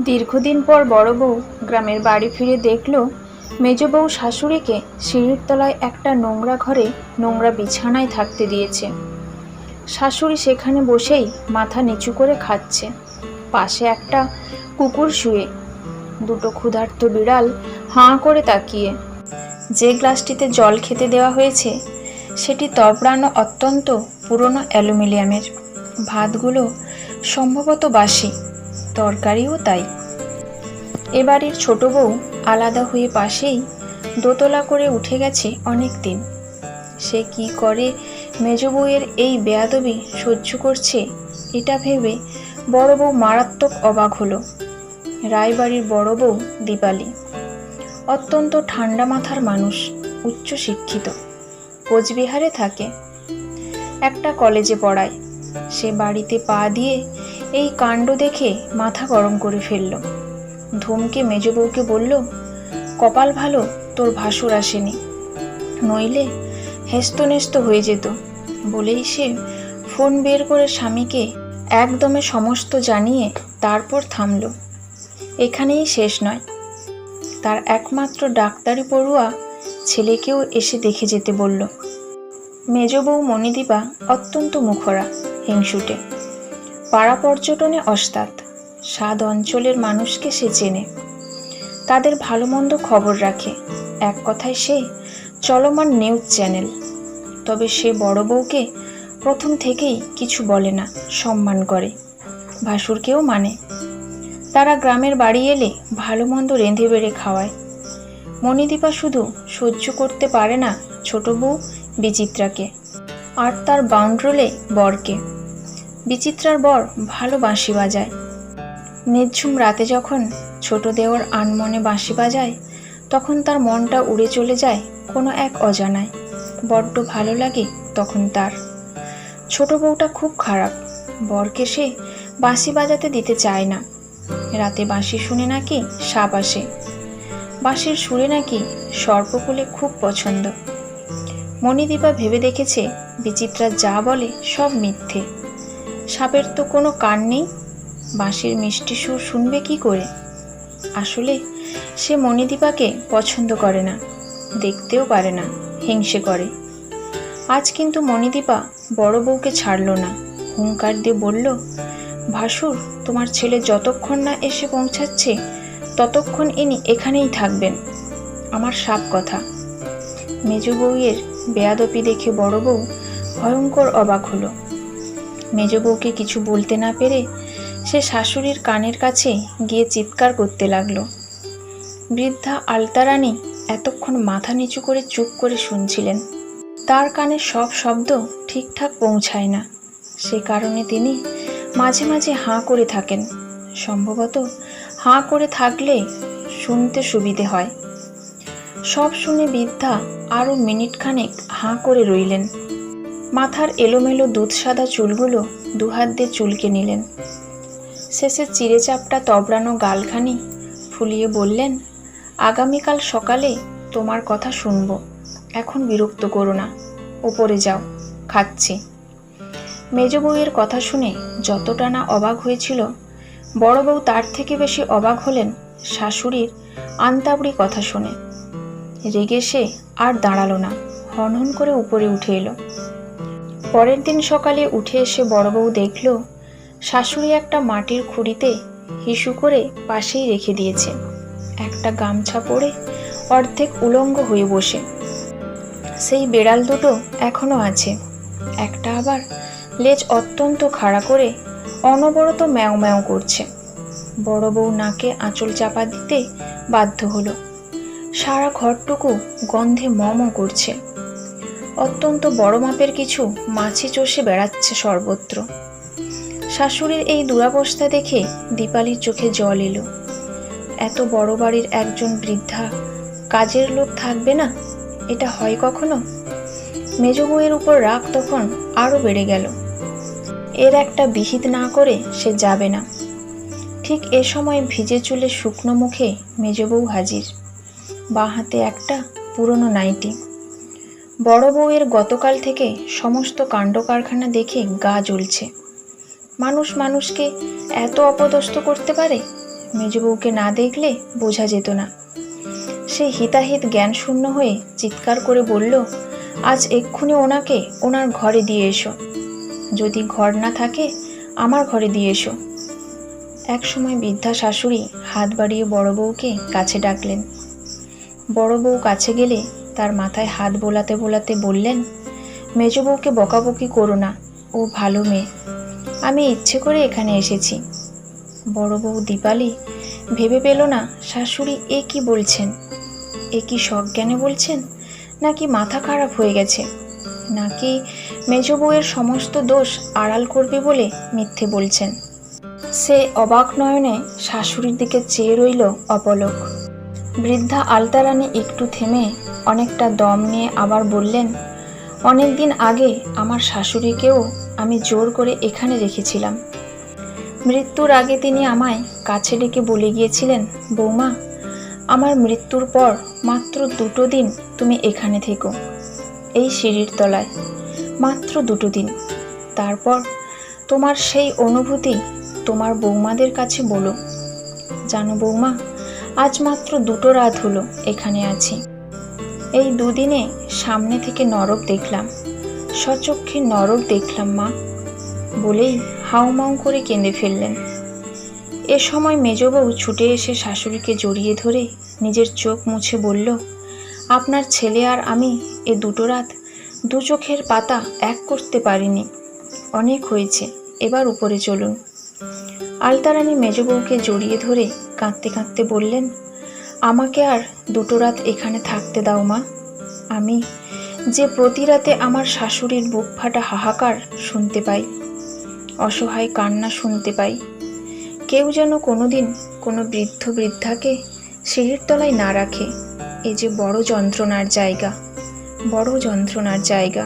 দীর্ঘদিন পর বড় বউ গ্রামের বাড়ি ফিরে দেখল, মেজ বউ শাশুড়িকে সিঁড়ির তলায় একটা নোংরা ঘরে নোংরা বিছানায় থাকতে দিয়েছে। শাশুড়ি সেখানে বসেই মাথা নিচু করে খাচ্ছে। পাশে একটা কুকুর শুয়ে, দুটো ক্ষুধার্ত বিড়াল হাঁ করে তাকিয়ে। যে গ্লাসটিতে জল খেতে দেওয়া হয়েছে, সেটি তবড়ানো অত্যন্ত পুরনো অ্যালুমিনিয়ামের। ভাতগুলো সম্ভবত বাসি। তরকারিও তাই। এ বাড়ির ছোট বউ আলাদা হয়ে পাশেই দোতলা করে উঠে গেছে অনেক দিন সে কি করে মেজ বউয়ের এই বেয়াদবি সহ্য করছে, এটা ভেবে বড় বউ মারাত্মক অবাক হলো। রায়বাড়ির বড় বউ দীপালি। অত্যন্ত ঠান্ডা মাথার মানুষ, উচ্চ শিক্ষিত। কোচবিহারে থাকে। একটা কলেজে পড়ায়। সে বাড়িতে পা দিয়ে এই কাণ্ড দেখে মাথা গরম করে ফেলল। ধমকে মেজ বউকে বলল, কপাল ভালো, তোর ভাসুর আসেনি। নইলে হেস্তনেস্ত হয়ে যেত। বলেই সে ফোন বের করে স্বামীকে একদমে সমস্ত জানিয়ে তারপর থামল। এখানেই শেষ নয়। তার একমাত্র ডাক্তারি পড়ুয়া ছেলেকেও এসে দেখে যেতে বলল, মেজ বউ মণিদীপা অত্যন্ত মুখরা, হিংসুটে। পাড়া পর্যটনে অস্তাদ স্বাদ অঞ্চলের মানুষকে সে চেনে। তাদের ভালো মন্দ খবর রাখে। এক কথায় সে চলমান নিউজ চ্যানেল তবে সে বড় বউকে প্রথম থেকেই কিছু বলে না, সম্মান করে। ভাসুরকেও মানে। তারা গ্রামের বাড়ি এলে ভালো মন্দ রেঁধে বেড়ে খাওয়ায়। মণিদীপা শুধু সহ্য করতে পারে না ছোট বউ বিচিত্রাকে। আর তার বাউন্ড্রোলে বরকে। বিচিত্রার বর ভালো বাঁশি বাজায়। নিঝুম রাতে যখন ছোট দেওয়ার আনমনে বাঁশি বাজায়, তখন তার মনটা উড়ে চলে যায় কোনো এক অজানায়। বড্ড ভালো লাগে তখন তার। ছোট বউটা খুব খারাপ। বরকে সে বাঁশি বাজাতে দিতে চায় না। রাতে বাঁশি শুনে নাকি সাপ আসে। বাঁশির সুরে নাকি সর্পকুলে খুব পছন্দ। মণিদীপা ভেবে দেখেছে বিচিত্রা যা বলে সব মিথ্যে। সাপের তো কোনো কান নেই। বাঁশির মিষ্টি সুর শুনবে কি করে? আসলে সে মণিদীপাকে পছন্দ করে না, দেখতেও পারে না, হিংসে করে। আজ কিন্তু মণিদীপা বড় বউকে ছাড়ল না। হুঙ্কার দিয়ে বলল, ভাসুর, তোমার ছেলে যতক্ষণ না এসে পৌঁছাচ্ছে, ততক্ষণ ইনি এখানেই থাকবেন। আমার সাপ কথা। মেজ বউয়ের বেয়াদপি দেখে বড় বউ ভয়ঙ্কর অবাক হলো। মেজ বউকে কিছু বলতে না পেরে সে শাশুড়ির কানের কাছে গিয়ে চিৎকার করতে লাগল। বৃদ্ধা আলতারানী এতক্ষণ মাথা নিচু করে চুপ করে শুনছিলেন। তার কানে সব শব্দ ঠিকঠাক পৌঁছায় না। সে কারণে তিনি মাঝে মাঝে হাঁ করে থাকেন। সম্ভবত হাঁ করে থাকলে শুনতে সুবিধে হয়। সব শুনে বৃদ্ধা আরও মিনিটখানেক হাঁ করে রইলেন। মাথার এলোমেলো দুধ সাদা চুলগুলো দুহাত দিয়ে চুলকে নিলেন। শেষে চিড়ে চাপটা তবড়ানো গালখানি ফুলিয়ে বললেন, আগামীকাল সকালে তোমার কথা শুনব। এখন বিরক্ত করো না। ওপরে যাও, খাচ্ছি। মেজ বউয়ের কথা শুনে যতটা না অবাক হয়েছিল, বড় বউ তার থেকে বেশি অবাক হলেন শাশুড়ির আন্তাবড়ি কথা শুনে। রেগে সে আর দাঁড়াল না, হনহন করে উপরে উঠে এলো। পরের দিন সকালে উঠে এসে বড় বউ দেখল, শাশুড়ি একটা মাটির খুঁড়িতে হিসু করে পাশেই রেখে দিয়েছে। একটা গামছা পরে অর্ধেক উলঙ্গ হয়ে বসে। সেই বেড়াল দুটো এখনও আছে। একটা আবার লেজ অত্যন্ত খাড়া করে অনবরত ম্যাও ম্যাও করছে। বড় বউ নাকে আঁচল চাপা দিতে বাধ্য হলো। সারা ঘরটুকু গন্ধে মম করছে। অত্যন্ত বড় মাপের কিছু মাছি চষে বেড়াচ্ছে সর্বত্র। শাশুড়ির এই দুরাবস্থা দেখে দীপালির চোখে জল এলো। এত বড় বাড়ির একজন বৃদ্ধা কাজের লোক থাকবে না? এটা হয় কখনো? মেজ বউয়ের উপর রাগ তখন আরও বেড়ে গেল। এর একটা বিহিত না করে সে যাবে না। ঠিক এ সময় ভিজে চুলে শুকনো মুখে মেজ বউ হাজির। বাঁ হাতে একটা পুরনো নাইটি। বড় বউয়ের গতকাল থেকে সমস্ত কাণ্ড কারখানা দেখে গা জ্বলছে। মানুষ মানুষকে এত অপদস্থ করতে পারে? মেজবউকে না দেখলে বোঝা যেত না। সে হিতাহিত জ্ঞান শূন্য হয়ে চিৎকার করে বলল, আজ এক্ষুনি ওনাকে ওনার ঘরে দিয়ে এসো। যদি ঘর না থাকে, আমার ঘরে দিয়ে এসো। এক সময় বৃদ্ধা শাশুড়ি হাত বাড়িয়ে বড় বউকে কাছে ডাকলেন। বড় বউ কাছে গেলে তার মাথায় হাত বোলাতে বোলাতে বললেন, মেজ বউকে বকাবকি করো না, ও ভালো মেয়ে। আমি ইচ্ছে করে এখানে এসেছি। বড় বউ দীপালি, ভেবে পেল না শাশুড়ি এ কি বলছেন? এ কি সজ্ঞানে বলছেন? নাকি মাথা খারাপ হয়ে গেছে? নাকি মেজ বউয়ের সমস্ত দোষ আড়াল করবে বলে মিথ্যে বলছেন? সে অবাক নয়নে শাশুড়ির দিকে চেয়ে রইল অপলক। বৃদ্ধা আলতারানী একটু থেমে অনেকটা দম নিয়ে আবার বললেন, অনেক দিন আগে আমার শাশুড়িকেও আমি জোর করে এখানে রেখেছিলাম। মৃত্যুর আগে তিনি আমায় কাছে ডেকে বলে গিয়েছিলেন, বৌমা, আমার মৃত্যুর পর মাত্র দুটো দিন তুমি এখানে থেকো, এই সিঁড়ির তলায়, মাত্র দুটো দিন। তারপর তোমার সেই অনুভূতি তোমার বৌমাদের কাছে বলো। জানো বৌমা আজ মাত্র দুটো রাত হলো এখানে আছি। এই দুদিনে সামনে থেকে নরক দেখলাম। সচক্ষে নরক দেখলাম মা। বলেই হাউমাউ করে কেঁদে ফেললেন। এ সময় মেজবউ ছুটে এসে শাশুড়িকে জড়িয়ে ধরে নিজের চোখ মুছে বলল, আপনার ছেলে আর আমি এ দুটো রাত দু চোখের পাতা এক করতে পারিনি। অনেক হয়েছে, এবার উপরে চলুন। আলতারানী মেজবউকে জড়িয়ে ধরে কাঁদতে কাঁদতে বললেন, আমাকে আর দুটো রাত এখানে থাকতে দাও মা। আমি যে প্রতি রাতে আমার শাশুড়ির বুক ফাটা হাহাকার শুনতে পাই, অসহায় কান্না শুনতে পাই, কেউ যেন কোনোদিন কোনো বৃদ্ধ বৃদ্ধাকে সিঁড়ির তলায় না রাখে। এ যে বড় যন্ত্রণার জায়গা, বড় যন্ত্রণার জায়গা।